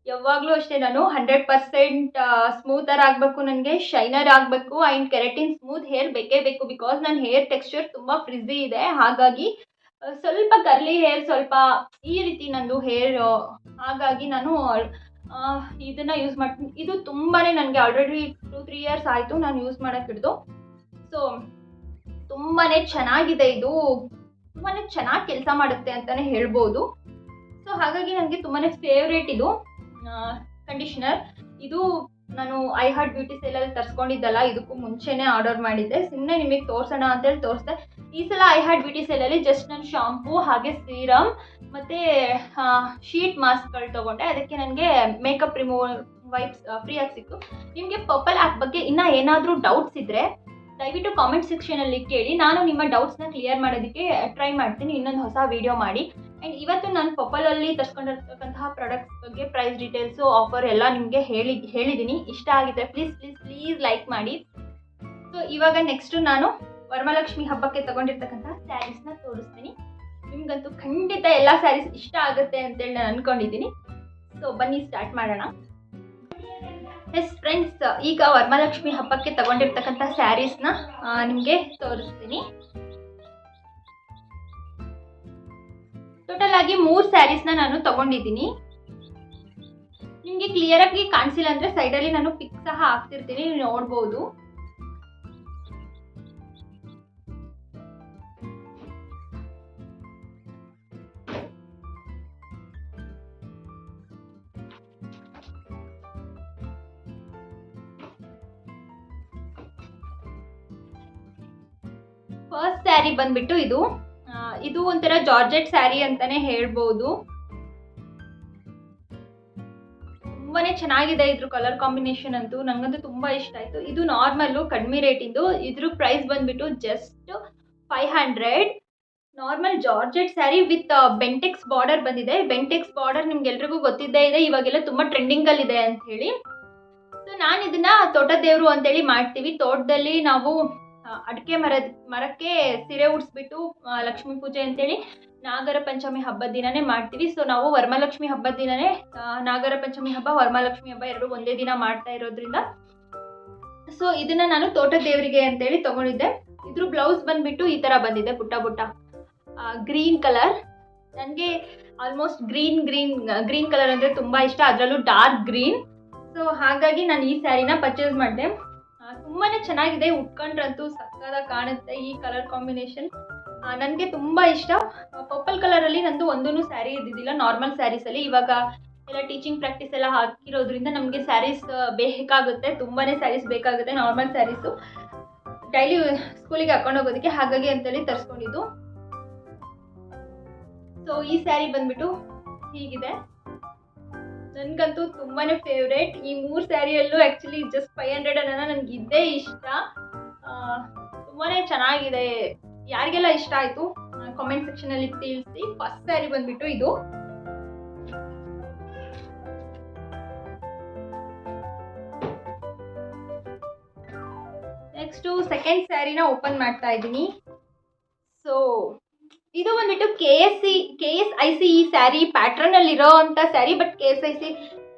ಯಾವಾಗಲೂ ಅಷ್ಟೇ ನಾನು ಹಂಡ್ರೆಡ್ ಪರ್ಸೆಂಟ್ ಸ್ಮೂತರ್ ಆಗಬೇಕು ನನಗೆ ಶೈನರ್ ಆಗಬೇಕು ಆ್ಯಂಡ್ ಕೆರಟಿನ್ ಸ್ಮೂತ್ ಹೇರ್ ಬೇಕೇ ಬೇಕು ಬಿಕಾಸ್ ನನ್ನ ಹೇರ್ ಟೆಕ್ಸ್ಚರ್ ತುಂಬ ಫ್ರಿಝಿ ಇದೆ. ಹಾಗಾಗಿ ಸ್ವಲ್ಪ ಕರ್ಲಿ ಹೇರ್ ಸ್ವಲ್ಪ ಈ ರೀತಿ ನಂದು ಹೇರ್ ಹಾಗಾಗಿ ನಾನು ಇದನ್ನು ಇದನ್ನ ಯೂಸ್ ಮಾಡ್ತೀನಿ. ಇದು ತುಂಬಾ ನನಗೆ ಆಲ್ರೆಡಿ ಟೂ ತ್ರೀ ಇಯರ್ಸ್ ಆಯಿತು ನಾನು ಯೂಸ್ ಮಾಡೋಕ್ಕೆ ಹಿಡಿದು. ಸೊ ತುಂಬಾ ಚೆನ್ನಾಗಿದೆ ಇದು. ತುಂಬಾ ಚೆನ್ನಾಗಿ ಕೆಲಸ ಮಾಡುತ್ತೆ ಅಂತಾನೆ ಹೇಳ್ಬೋದು. ಸೊ ಹಾಗಾಗಿ ನನಗೆ ತುಂಬಾ ಫೇವ್ರೇಟ್ ಇದು. ಕಂಡೀಷನರ್ ಇದು ನಾನು ಐ ಹಾರ್ಟ್ ಬ್ಯೂಟಿ ಸೇಲಲ್ಲಿ ತರಿಸ್ಕೊಂಡಿದ್ದಲ್ಲ, ಇದಕ್ಕೂ ಮುಂಚೆನೇ ಆರ್ಡರ್ ಮಾಡಿದ್ದೆ. ಸುಮ್ಮನೆ ನಿಮಗೆ ತೋರಿಸೋಣ ಅಂತೇಳಿ ತೋರಿಸ್ದೆ. ಈ ಸಲ ಐ ಹಾರ್ಟ್ ಬ್ಯೂಟಿ ಸೇಲಲ್ಲಿ ಜಸ್ಟ್ ನಾನು ಶಾಂಪೂ ಹಾಗೆ ಸೀರಮ್ ಮತ್ತು ಶೀಟ್ ಮಾಸ್ಕ್ಗಳು ತೊಗೊಂಡೆ. ಅದಕ್ಕೆ ನನಗೆ ಮೇಕಪ್ ರಿಮೂವ್ ವೈಪ್ಸ್ ಫ್ರೀಯಾಗಿ ಸಿಕ್ತು. ನಿಮಗೆ ಪರ್ಪಲ್ ಆ್ಯಪ್ ಬಗ್ಗೆ ಇನ್ನೂ ಏನಾದರೂ ಡೌಟ್ಸ್ ಇದ್ದರೆ ದಯವಿಟ್ಟು ಕಾಮೆಂಟ್ ಸೆಕ್ಷನಲ್ಲಿ ಕೇಳಿ. ನಾನು ನಿಮ್ಮ ಡೌಟ್ಸ್ನ ಕ್ಲಿಯರ್ ಮಾಡೋದಕ್ಕೆ ಟ್ರೈ ಮಾಡ್ತೀನಿ. ಇನ್ನೊಂದು ಹೊಸ ವಿಡಿಯೋ ಮಾಡಿ. ಆ್ಯಂಡ್ ಇವತ್ತು ನಾನು ಪೊಪಲಲ್ಲಿ ತರ್ಸ್ಕೊಂಡಿರ್ತಕ್ಕಂತಹ ಪ್ರಾಡಕ್ಟ್ಸ್ ಬಗ್ಗೆ ಪ್ರೈಸ್ ಡೀಟೇಲ್ಸು ಆಫರ್ ಎಲ್ಲ ನಿಮಗೆ ಹೇಳಿ ಹೇಳಿದ್ದೀನಿ ಇಷ್ಟ ಆಗಿದೆ ಪ್ಲೀಸ್ ಪ್ಲೀಸ್ ಪ್ಲೀಸ್ ಲೈಕ್ ಮಾಡಿ. ಸೊ ಇವಾಗ ನೆಕ್ಸ್ಟು ನಾನು ವರಮಹಾಲಕ್ಷ್ಮಿ ಹಬ್ಬಕ್ಕೆ ತಗೊಂಡಿರ್ತಕ್ಕಂತಹ ಸ್ಯಾರೀಸ್ನ ತೋರಿಸ್ತೀನಿ. ನಿಮಗಂತೂ ಖಂಡಿತ ಎಲ್ಲ ಸ್ಯಾರೀಸ್ ಇಷ್ಟ ಆಗುತ್ತೆ ಅಂತೇಳಿ ನಾನು ಅಂದ್ಕೊಂಡಿದ್ದೀನಿ ಸೊ ಬನ್ನಿ ಸ್ಟಾರ್ಟ್ ಮಾಡೋಣ. ಎಸ್ ಫ್ರೆಂಡ್ಸ್ ಈಗ ವರಮಹಾಲಕ್ಷ್ಮಿ ಹಬ್ಬಕ್ಕೆ ತಗೊಂಡಿರ್ತಕ್ಕಂಥ ಸ್ಯಾರೀಸ್ನ ನಿಮಗೆ ತೋರಿಸ್ತೀನಿ. ಟೋಟಲ್ ಆಗಿ ಮೂರು ಸ್ಯಾರೀಸ್ನ ನಾನು ತಗೊಂಡಿದ್ದೀನಿ. ನಿಮಗೆ ಕ್ಲಿಯರ್ ಆಗಿ ಕಾಣಿಸಿಲ್ಲ ಅಂದ್ರೆ ಸೈಡಲ್ಲಿ ನಾನು ಪಿಕ್ ಸಹ ಹಾಕ್ತಿರ್ತೀನಿ, ನೀವು ನೋಡ್ಬೋದು. ಫಸ್ಟ್ ಸ್ಯಾರಿ ಬಂದ್ಬಿಟ್ಟು ಇದು ಇದು ಒಂಥರ ಜಾರ್ಜೆಟ್ ಸ್ಯಾರಿ ಅಂತಾನೆ ಹೇಳ್ಬೋದು. ತುಂಬಾನೇ ಚೆನ್ನಾಗಿದೆ ಇದ್ರ ಕಲರ್ ಕಾಂಬಿನೇಷನ್ ಅಂತೂ, ನಂಗಂತೂ ತುಂಬಾ ಇಷ್ಟ ಆಯ್ತು. ಇದು ನಾರ್ಮಲ್ಲು ಕಡಿಮೆ ರೇಟಿಂದು ಇದ್ರ ಪ್ರೈಸ್ ಬಂದ್ಬಿಟ್ಟು just five hundred normal georgette sari with Bentex border ಬಂದಿದೆ. ಬೆಂಟೆಕ್ಸ್ ಬಾರ್ಡರ್ ನಿಮ್ಗೆಲ್ರಿಗೂ ಗೊತ್ತಿದ್ದೇ ಇದೆ, ಇವಾಗೆಲ್ಲ ತುಂಬಾ ಟ್ರೆಂಡಿಂಗ್ ಅಲ್ಲಿ ಇದೆ ಅಂತ ಹೇಳಿ ಸೊ ನಾನು ಇದನ್ನ ತೋಟದ ದೇವರು ಅಂತೇಳಿ ಮಾಡ್ತೀವಿ. ತೋಟದಲ್ಲಿ ನಾವು ಅಡಿಕೆ ಮರದ, ಮರಕ್ಕೆ ಸಿರೆ ಉಡ್ಸ್ಬಿಟ್ಟು ಲಕ್ಷ್ಮಿ ಪೂಜೆ ಅಂತೇಳಿ ನಾಗರ ಪಂಚಮಿ ಹಬ್ಬದ ದಿನನೇ ಮಾಡ್ತೀವಿ. ಸೊ ನಾವು ವರಮಾಲಕ್ಷ್ಮಿ ಹಬ್ಬದ ದಿನನೇ ನಾಗರ ಪಂಚಮಿ ಹಬ್ಬ ವರಮಹಾಲಕ್ಷ್ಮಿ ಹಬ್ಬ ಎರಡು ಒಂದೇ ದಿನ ಮಾಡ್ತಾ ಇರೋದ್ರಿಂದ. ಸೊ ಇದನ್ನ ನಾನು ತೋಟದ ದೇವರಿಗೆ ಅಂತೇಳಿ ತಗೊಂಡಿದ್ದೆ. ಇದ್ರ ಬ್ಲೌಸ್ ಬಂದ್ಬಿಟ್ಟು ಈ ತರ ಬಂದಿದೆ, ಪುಟ್ಟ ಪುಟ್ಟ. Green colour. ನನಗೆ almost green green green colour ಅಂದರೆ ತುಂಬ ಇಷ್ಟ. ಅದರಲ್ಲೂ ಡಾರ್ಕ್ ಗ್ರೀನ್. ಸೊ ಹಾಗಾಗಿ ನಾನು ಈ ಸ್ಯಾರಿನ ಪರ್ಚೇಸ್ ಮಾಡಿದೆ. ತುಂಬಾ ಚೆನ್ನಾಗಿದೆ. ಉಟ್ಕೊಂಡ್ರಂತೂ ಸಕ್ಕದ ಕಾಣುತ್ತೆ ಈ ಕಲರ್ ಕಾಂಬಿನೇಷನ್ ನನಗೆ ತುಂಬ ಇಷ್ಟ. ಪರ್ಪಲ್ ಕಲರಲ್ಲಿ ನಂದು ಒಂದೂ ಸ್ಯಾರಿ ಇದ್ದಿದ್ದಿಲ್ಲ ನಾರ್ಮಲ್ ಸ್ಯಾರೀಸಲ್ಲಿ ಇವಾಗ ಎಲ್ಲ ಟೀಚಿಂಗ್ ಪ್ರಾಕ್ಟೀಸ್ ಎಲ್ಲ ಹಾಕಿರೋದ್ರಿಂದ ನಮಗೆ ಸ್ಯಾರೀಸ್ ಬೇಕಾಗುತ್ತೆ. ತುಂಬಾ ಸ್ಯಾರೀಸ್ ಬೇಕಾಗುತ್ತೆ ನಾರ್ಮಲ್ ಸ್ಯಾರೀಸು ಡೈಲಿ ಸ್ಕೂಲಿಗೆ ಹಾಕೊಂಡು ಹೋಗೋದಕ್ಕೆ ಹಾಗಾಗಿ ಅಂತೇಳಿ ತರಿಸ್ಕೊಂಡಿದ್ದು. ಸೊ ಈ ಸ್ಯಾರಿ ಬಂದ್ಬಿಟ್ಟು ಹೀಗಿದೆ. ನನಗಂತೂ ತುಂಬಾನೇ ಫೇವ್ರೇಟ್ ಈ ಮೂರು ಸ್ಯಾರಿಯಲ್ಲೂ ಆ್ಯಕ್ಚುಲಿ ಜಸ್ಟ್ ಫೈವ್ ಹಂಡ್ರೆಡ್ ಅನ್ನೋ ನನಗೆ ಇದ್ದೇ ಇಷ್ಟ. ತುಂಬಾ ಚೆನ್ನಾಗಿದೆ. ಯಾರಿಗೆಲ್ಲ ಇಷ್ಟ ಆಯಿತು ಕಾಮೆಂಟ್ ಸೆಕ್ಷನಲ್ಲಿ ತಿಳಿಸಿ. ಫಸ್ಟ್ ಸ್ಯಾರಿ ಬಂದ್ಬಿಟ್ಟು ಇದು. ನೆಕ್ಸ್ಟು ಸೆಕೆಂಡ್ ಸ್ಯಾರಿನ ಓಪನ್ ಮಾಡ್ತಾ ಇದ್ದೀನಿ. ಸೊ ಇದು ಬಂದ್ಬಿಟ್ಟು K S C K S I C ಈ ಸ್ಯಾರಿ ಪ್ಯಾಟ್ರನಲ್ಲಿರೋ ಅಂಥ sari but K S I C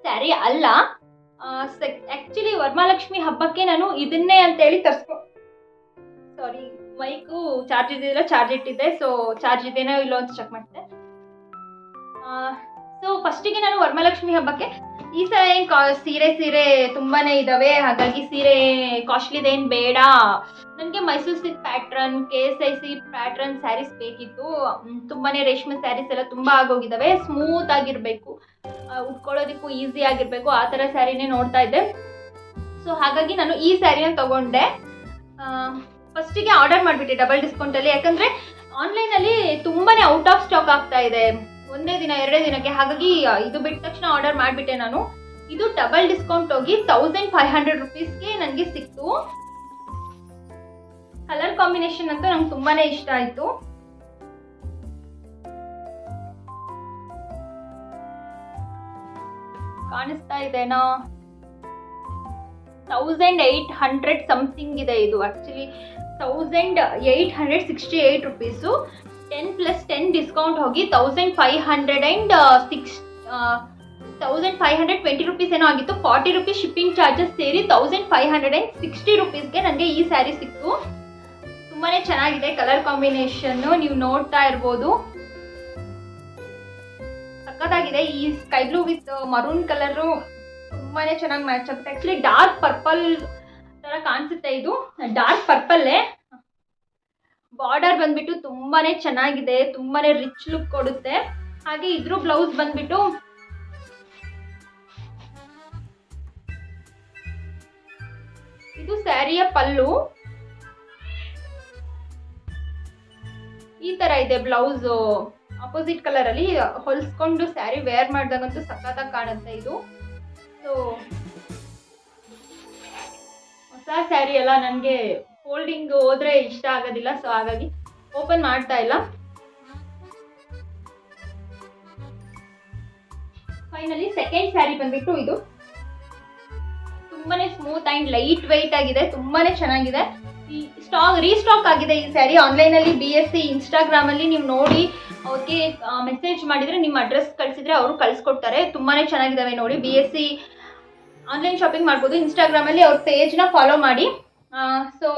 sari ಅಲ್ಲ. ಆ್ಯಕ್ಚುಲಿ ವರಮಹಾಲಕ್ಷ್ಮಿ ಹಬ್ಬಕ್ಕೆ ನಾನು ಇದನ್ನೇ ಅಂತೇಳಿ ತರಿಸ್ಕೊ ಸಾರಿ ಮೈಕು ಚಾರ್ಜ್ ಇದೆಯಲ್ಲ ಚಾರ್ಜ್ ಇಟ್ಟಿದ್ದೆ ಸೊ ಚಾರ್ಜ್ ಇದೇನೋ ಇಲ್ಲೋ ಅಂತ ಚೆಕ್ ಮಾಡಿದೆ ಸೊ ಫಸ್ಟಿಗೆ ನಾನು ವರಮಹಾಲಕ್ಷ್ಮಿ ಹಬ್ಬಕ್ಕೆ ಈ ಸಲ ಏನ್ ಸೀರೆ ಸೀರೆ ತುಂಬಾನೇ ಇದಾವೆ, ಹಾಗಾಗಿ ಸೀರೆ ಕಾಸ್ಟ್ಲಿದೇನ್ ಬೇಡ. ನನಗೆ Mysuru silk pattern K S I C pattern saris ಬೇಕಿತ್ತು. ತುಂಬಾನೇ ರೇಷ್ಮೆ ಸ್ಯಾರೀಸ್ ಎಲ್ಲ ತುಂಬಾ ಆಗೋಗಿದ್ದಾವೆ ಸ್ಮೂತ್ ಆಗಿರ್ಬೇಕು. ಉಟ್ಕೊಳ್ಳೋದಕ್ಕೂ ಈಸಿ ಆಗಿರಬೇಕು. ಆ ತರ ಸ್ಯಾರಿನೇ ನೋಡ್ತಾ ಇದ್ದೆ. ಸೊ ಹಾಗಾಗಿ ನಾನು ಈ ಸ್ಯಾರಿನ ತಗೊಂಡೆ. ಫಸ್ಟಿಗೆ ಆರ್ಡರ್ ಮಾಡಿಬಿಟ್ಟೆ ಡಬಲ್ ಡಿಸ್ಕೌಂಟಲ್ಲಿ ಯಾಕಂದರೆ ಆನ್ಲೈನಲ್ಲಿ ತುಂಬಾನೇ ಔಟ್ ಆಫ್ ಸ್ಟಾಕ್ ಆಗ್ತಾ ಇದೆ. ಒಂದೇ ದಿನ, ಎರಡೇ ದಿನಕ್ಕೆ. ಹಾಗಾಗಿ ಇದು ಬಿಟ್ಟ ತಕ್ಷಣ ಆರ್ಡರ್ ಮಾಡಿಬಿಟ್ಟೆ ನಾನು. ಇದು ಡಬಲ್ ಡಿಸ್ಕೌಂಟ್ ಹೋಗಿ ತೌಸಂಡ್ ಫೈವ್ ಹಂಡ್ರೆಡ್ ರುಪೀಸ್ಗೆ ನನಗೆ ಸಿಕ್ತು. ಕಲರ್ ಕಾಂಬಿನೇಷನ್ ಅಂತೂ ನಂಗೆ ತುಂಬಾನೇ ಇಷ್ಟ ಆಯಿತು. ಕಾಣಿಸ್ತಾ ಇದೆನಾ ತೌಸಂಡ್ ಏಯ್ಟ್ ಹಂಡ್ರೆಡ್ ಸಮಥಿಂಗ್ ಇದೆ ಇದು. Actually thousand eight hundred sixty eight rupees ten plus ten discount ಹೋಗಿ thousand five hundred and six thousand five hundred twenty rupees ಏನೋ ಆಗಿತ್ತು. ಫಾರ್ಟಿ ರುಪೀಸ್ ಶಿಪ್ಪಿಂಗ್ ಚಾರ್ಜಸ್ ಸೇರಿ thousand five hundred and sixty ರುಪೀಸ್ಗೆ ನನಗೆ ಈ ಸ್ಯಾರಿ ಸಿಕ್ತು. ತುಂಬಾ ಚೆನ್ನಾಗಿದೆ ಕಲರ್ ಕಾಂಬಿನೇಷನ್ನು ನೀವು ನೋಡ್ತಾ ಇರ್ಬೋದು. ಸಕ್ಕತ್ತಾಗಿದೆ ಈ sky blue with maroon colour ತುಂಬಾ ಚೆನ್ನಾಗಿ ಮ್ಯಾಚ್ ಆಗುತ್ತೆ. ಆ್ಯಕ್ಚುಲಿ ಡಾರ್ಕ್ ಪರ್ಪಲ್ ಥರ ಕಾಣಿಸುತ್ತೆ ಇದು. ಡಾರ್ಕ್ ಪರ್ಪಲ್ಲೇ ಬಾರ್ಡರ್ ಬಂದ್ಬಿಟ್ಟು ತುಂಬಾನೇ ಚೆನ್ನಾಗಿದೆ, ತುಂಬಾನೇ ರಿಚ್ ಲುಕ್ ಕೊಡುತ್ತೆ. ಹಾಗೆ ಇದ್ರ ಬ್ಲೌಸ್ ಬಂದ್ಬಿಟ್ಟು ಇದು ಸ್ಯಾರಿಯ ಪಲ್ಲು. ಈ ತರ ಇದೆ ಬ್ಲೌಸ್. ಅಪೋಸಿಟ್ ಕಲರ್ ಅಲ್ಲಿ ಹೊಲ್ಸ್ಕೊಂಡು ಸ್ಯಾರಿ ವೇರ್ ಮಾಡಿದಾಗಂತೂ ಸಖತ್ತಾಗಿ ಕಾಣುತ್ತೆ ಇದು. ಸೊ ಹೊಸ ಸ್ಯಾರಿ ಎಲ್ಲ ನನಗೆ ಫೋಲ್ಡಿಂಗ್ ಹೋದ್ರೆ ಇಷ್ಟ ಆಗೋದಿಲ್ಲ ಸೊ ಹಾಗಾಗಿ ಓಪನ್ ಮಾಡ್ತಾ ಇಲ್ಲ. ಫೈನಲಿ ಸೆಕೆಂಡ್ ಸ್ಯಾರಿ ಬಂದ್ಬಿಟ್ಟು ಇದು. ತುಂಬಾನೇ ಸ್ಮೂತ್ ಅಂಡ್ ಲೈಟ್ ವೆಯ್ಟ್ ಆಗಿದೆ, ತುಂಬಾನೇ ಚೆನ್ನಾಗಿದೆ. ಈ ಸ್ಟಾಕ್ ರೀಸ್ಟಾಕ್ ಆಗಿದೆ ಈ ಸ್ಯಾರಿ ಆನ್ಲೈನ್ ಅಲ್ಲಿ ಬಿ ಎಸ್ ಸಿ ಇನ್ಸ್ಟಾಗ್ರಾಮ್ ಅಲ್ಲಿ ನೀವು ನೋಡಿ, ಅವ್ರಿಗೆ ಮೆಸೇಜ್ ಮಾಡಿದ್ರೆ ನಿಮ್ಮ ಅಡ್ರೆಸ್ ಕಳಿಸಿದ್ರೆ ಅವರು ಕಳ್ಸಿಕೊಡ್ತಾರೆ. ತುಂಬಾನೇ ಚೆನ್ನಾಗಿದ್ದಾವೆ ನೋಡಿ B S C online shopping ಮಾಡ್ಬೋದು. ಇನ್ಸ್ಟಾಗ್ರಾಮಲ್ಲಿ ಅವ್ರ ಪೇಜ್ನ ಫಾಲೋ ಮಾಡಿ. ಸೊ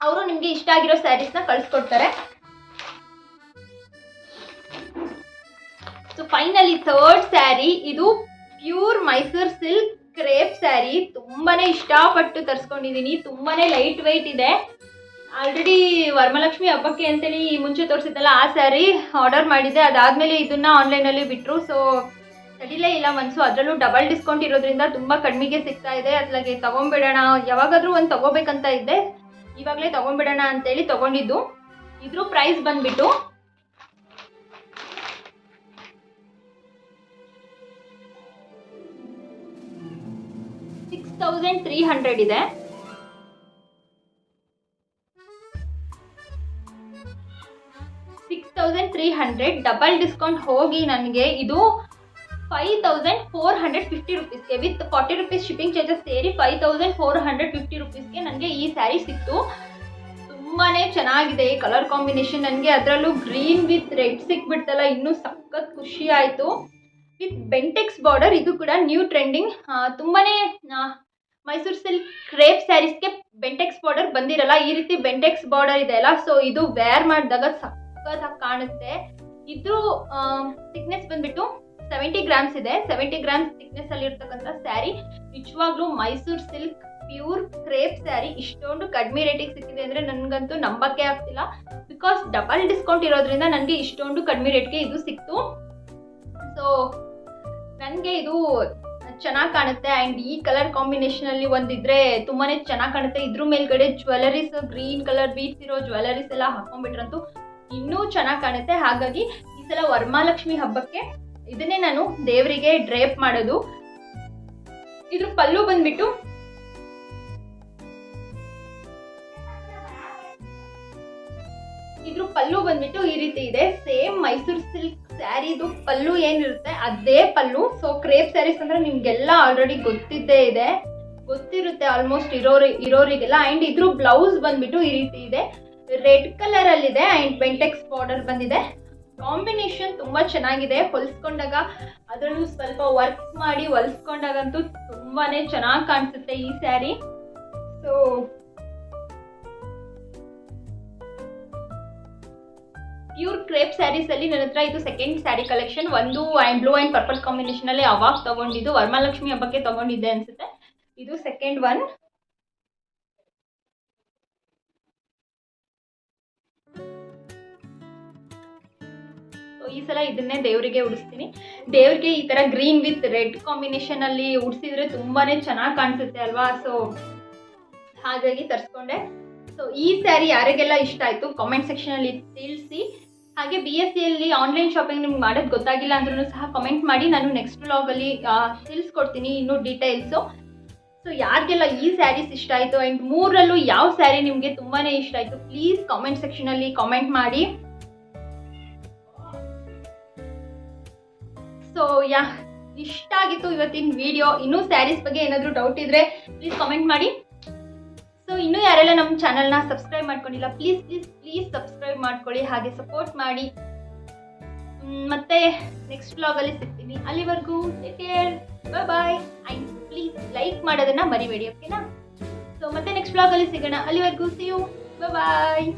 ಅವರು ನಿಮಗೆ ಇಷ್ಟ ಆಗಿರೋ ಸ್ಯಾರೀಸ್ನ ಕಳಿಸ್ಕೊಡ್ತಾರೆ. ಸೊ ಫೈನಲಿ ಥರ್ಡ್ ಸ್ಯಾರಿ ಇದು pure Mysore silk crepe sari ತುಂಬಾನೇ ಇಷ್ಟಪಟ್ಟು ತರಿಸ್ಕೊಂಡಿದ್ದೀನಿ ತುಂಬಾನೇ ಲೈಟ್ ವೆಯ್ಟ್ ಇದೆ. ಆಲ್ರೆಡಿ ವರಮಲಕ್ಷ್ಮಿ ಹಬ್ಬಕ್ಕೆ ಅಂತೇಳಿ ಮುಂಚೆ ತೋರಿಸಿದ್ದಲ್ಲ ಆ ಸ್ಯಾರಿ ಆರ್ಡರ್ ಮಾಡಿದೆ ಅದಾದಮೇಲೆ ಇದನ್ನ ಆನ್ಲೈನಲ್ಲಿ ಬಿಟ್ಟರು ಸೊ ತಡಿಲೇ ಇಲ್ಲ ಮನ್ಸು. ಅದರಲ್ಲೂ ಡಬಲ್ ಡಿಸ್ಕೌಂಟ್ ಇರೋದ್ರಿಂದ ತುಂಬ ಕಡಿಮೆಗೆ ಸಿಗ್ತಾ ಇದೆ. ಅದ್ಲಾಗೆ ತೊಗೊಂಬಿಡೋಣ. ಯಾವಾಗಾದ್ರೂ ಒಂದು ತಗೋಬೇಕಂತ ಇದ್ದೆ. ಇವಾಗಲೇ ತೊಗೊಂಬಿಡೋಣ ಅಂತೇಳಿ ತಗೊಂಡಿದ್ದು. ಇದ್ರ ಪ್ರೈಸ್ ಬಂದ್ಬಿಟ್ಟು ಸಿಕ್ಸ್ ತೌಸಂಡ್ ತ್ರೀ ಹಂಡ್ರೆಡ್ ಇದೆ. Six thousand three hundred double discount ಹೋಗಿ ನನಗೆ ಇದು five thousand four hundred fifty ರುಪೀಸ್ಗೆ with forty rupees shipping charges ಸೇರಿ five thousand four hundred fifty ರುಪೀಸ್ಗೆ ನನಗೆ ಈ ಸ್ಯಾರಿ ಸಿಕ್ತು. ತುಂಬಾ ಚೆನ್ನಾಗಿದೆ ಈ ಕಲರ್ ಕಾಂಬಿನೇಷನ್ ನನಗೆ ಅದರಲ್ಲೂ ಗ್ರೀನ್ ವಿತ್ ರೆಡ್ ಸಿಕ್ಬಿಡ್ತಲ್ಲ, ಇನ್ನೂ ಸಖತ್ ಖುಷಿ ಆಯಿತು. ವಿತ್ ಬೆಂಟೆಕ್ಸ್ ಬಾರ್ಡರ್ ಇದು ಕೂಡ ನ್ಯೂ ಟ್ರೆಂಡಿಂಗ್ ತುಂಬಾ ಮೈಸೂರು ಸಿಲ್ಕ್ ಕ್ರೇಪ್ ಸ್ಯಾರೀಸ್ಗೆ ಬೆಂಟೆಕ್ಸ್ ಬಾರ್ಡರ್ ಬಂದಿರಲ್ಲ, ಈ ರೀತಿ ಬೆಂಟೆಕ್ಸ್ ಬಾರ್ಡರ್ ಇದೆ ಅಲ್ಲ ಸೊ ಇದು ವೇರ್ ಮಾಡಿದಾಗ ಸಖತ್ತಾಗಿ ಕಾಣುತ್ತೆ. ಇದು ಥಿಕ್ನೆಸ್ ಬಂದ್ಬಿಟ್ಟು ಸೆವೆಂಟಿ ಗ್ರಾಮ್ಸ್ ಇದೆ. ಸೆವೆಂಟಿ ಗ್ರಾಮ್ಸ್ ಥಿಕ್ನೆಸ್ ಅಲ್ಲಿ ಇರ್ತಕ್ಕಂಥ ಸ್ಯಾರಿ ನಿಜವಾಗ್ಲೂ Mysuru silk pure crepe sari ಇಷ್ಟೊಂದು ಕಡಿಮೆ ರೇಟಿಗೆ ಸಿಕ್ಕಿದೆ ಅಂದರೆ ನನಗಂತೂ ನಂಬಕ್ಕೆ ಆಗ್ತಿಲ್ಲ. ಬಿಕಾಸ್ ಡಬಲ್ ಡಿಸ್ಕೌಂಟ್ ಇರೋದ್ರಿಂದ ನನಗೆ ಇಷ್ಟೊಂದು ಕಡಿಮೆ ರೇಟ್ಗೆ ಇದು ಸಿಕ್ತು. ಸೊ ನನಗೆ ಇದು ಚೆನ್ನಾಗಿ ಕಾಣುತ್ತೆ. ಆ್ಯಂಡ್ ಈ ಕಲರ್ ಕಾಂಬಿನೇಷನಲ್ಲಿ ಒಂದಿದ್ರೆ ತುಂಬಾ ಚೆನ್ನಾಗಿ ಕಾಣುತ್ತೆ. ಇದ್ರ ಮೇಲ್ಗಡೆ ಜ್ಯುವೆಲರೀಸ್ ಗ್ರೀನ್ ಕಲರ್ ಬೀಟ್ಸ್ ಇರೋ ಜ್ಯುವೆಲರೀಸ್ ಎಲ್ಲ ಹಾಕೊಂಡ್ಬಿಟ್ರಂತೂ ಇನ್ನೂ ಚೆನ್ನಾಗಿ ಕಾಣುತ್ತೆ. ಹಾಗಾಗಿ ಈ ಸಲ ವರಮಹಾಲಕ್ಷ್ಮಿ ಹಬ್ಬಕ್ಕೆ ಇದನ್ನೇ ನಾನು ದೇವರಿಗೆ ಡ್ರೇಪ್ ಮಾಡೋದು. ಇದ್ರ ಪಲ್ಲು ಬಂದ್ಬಿಟ್ಟು ಇದ್ರ ಪಲ್ಲು ಬಂದ್ಬಿಟ್ಟು ಈ ರೀತಿ ಇದೆ. ಸೇಮ್ ಮೈಸೂರು ಸಿಲ್ಕ್ ಸ್ಯಾರಿದು ಪಲ್ಲು ಏನಿರುತ್ತೆ ಅದೇ ಪಲ್ಲು. ಸೊ ಕ್ರೇಪ್ ಸ್ಯಾರೀಸ್ ಅಂದ್ರೆ ನಿಮ್ಗೆಲ್ಲ ಆಲ್ರೆಡಿ ಗೊತ್ತಿದ್ದೇ ಇದೆ. ಗೊತ್ತಿರುತ್ತೆ ಆಲ್ಮೋಸ್ಟ್ ಇರೋರಿ, ಇರೋರಿಗೆಲ್ಲ. ಆ್ಯಂಡ್ ಇದ್ರ ಬ್ಲೌಸ್ ಬಂದ್ಬಿಟ್ಟು ಈ ರೀತಿ ಇದೆ. ರೆಡ್ ಕಲರ್ ಅಲ್ಲಿದೆ. ಆ್ಯಂಡ್ ಬೆಂಟೆಕ್ಸ್ ಬಾರ್ಡರ್ ಬಂದಿದೆ. ಕಾಂಬಿನೇಷನ್ ತುಂಬ ಚೆನ್ನಾಗಿದೆ. ಹೊಲಿಸ್ಕೊಂಡಾಗ ಅದರಲ್ಲೂ ಸ್ವಲ್ಪ ವರ್ಕ್ ಮಾಡಿ ಹೊಲಿಸ್ಕೊಂಡಾಗಂತೂ ತುಂಬಾ ಚೆನ್ನಾಗಿ ಕಾಣಿಸುತ್ತೆ ಈ sari. So pure crepe saris ಅಲ್ಲಿ ನನ್ನ ಹತ್ರ ಇದು ಸೆಕೆಂಡ್ ಸ್ಯಾರಿ ಕಲೆಕ್ಷನ್ ಒಂದು and blue and purple combination ಅಲ್ಲಿ ಅವಾಗ ತಗೊಂಡಿದ್ದು. ವರ್ಮಾಲಕ್ಷ್ಮಿ ಹಬ್ಬಕ್ಕೆ ತಗೊಂಡಿದ್ದೆ ಅನ್ಸುತ್ತೆ. ಇದು ಸೆಕೆಂಡ್ ಒನ್ ಇದನ್ನೇ ದೇವರಿಗೆ ಉಡಿಸ್ತೀನಿ. ದೇವ್ರಿಗೆ ಈ ಥರ ಗ್ರೀನ್ ವಿತ್ ರೆಡ್ ಕಾಂಬಿನೇಷನಲ್ಲಿ ಉಡಿಸಿದ್ರೆ ತುಂಬಾ ಚೆನ್ನಾಗಿ ಕಾಣಿಸುತ್ತೆ ಅಲ್ವಾ? ಸೊ ಹಾಗಾಗಿ ತರಿಸ್ಕೊಂಡೆ. ಸೊ ಈ ಸ್ಯಾರಿ ಯಾರಿಗೆಲ್ಲ ಇಷ್ಟ ಆಯಿತು ಕಾಮೆಂಟ್ ಸೆಕ್ಷನಲ್ಲಿ ತಿಳಿಸಿ. ಹಾಗೆ ಬಿ ಎಸ್ ಸಿಯಲ್ಲಿ ಆನ್ಲೈನ್ ಶಾಪಿಂಗ್ ನಿಮ್ಗೆ ಮಾಡೋದು ಗೊತ್ತಾಗಿಲ್ಲ ಅಂದ್ರೂ ಸಹ ಕಮೆಂಟ್ ಮಾಡಿ. ನಾನು ನೆಕ್ಸ್ಟ್ ಬ್ಲಾಗಲ್ಲಿ ತಿಳಿಸ್ಕೊಡ್ತೀನಿ ಇನ್ನೂ ಡೀಟೇಲ್ಸು ಸೊ ಯಾರಿಗೆಲ್ಲ ಈ ಸ್ಯಾರೀಸ್ ಇಷ್ಟ ಆಯಿತು ಆ್ಯಂಡ್ ಮೂರಲ್ಲೂ ಯಾವ ಸ್ಯಾರಿ ನಿಮಗೆ ತುಂಬಾ ಇಷ್ಟ ಆಯಿತು ಪ್ಲೀಸ್ ಕಾಮೆಂಟ್ ಸೆಕ್ಷನಲ್ಲಿ ಕಾಮೆಂಟ್ ಮಾಡಿ. ಸೊ ಯಾ ಇಷ್ಟ ಆಗಿತ್ತು ಇವತ್ತಿನ ವಿಡಿಯೋ ಇನ್ನೂ ಸ್ಯಾರೀಸ್ ಬಗ್ಗೆ ಏನಾದರೂ ಡೌಟ್ ಇದ್ದರೆ ಪ್ಲೀಸ್ ಕಮೆಂಟ್ ಮಾಡಿ. ಸೊ ಇನ್ನೂ ಯಾರೆಲ್ಲ ನಮ್ಮ ಚಾನಲ್ನ ಸಬ್ಸ್ಕ್ರೈಬ್ ಮಾಡ್ಕೊಂಡಿಲ್ಲ ಪ್ಲೀಸ್ ಪ್ಲೀಸ್ ಪ್ಲೀಸ್ ಸಬ್ಸ್ಕ್ರೈಬ್ ಮಾಡ್ಕೊಳ್ಳಿ, ಹಾಗೆ ಸಪೋರ್ಟ್ ಮಾಡಿ. ಮತ್ತೆ ನೆಕ್ಸ್ಟ್ ವ್ಲಾಗಲ್ಲಿ ಸಿಗ್ತೀನಿ. ಅಲ್ಲಿವರೆಗೂ take care bye and please like ಮಾಡೋದನ್ನ ಮರಿಬೇಡಿ ಓಕೆನಾ ಸೊ ಮತ್ತೆ ನೆಕ್ಸ್ಟ್ ವ್ಲಾಗಲ್ಲಿ ಸಿಗೋಣ. ಅಲ್ಲಿವರೆಗೂ ಸಿ ಯು ಬಾಯ್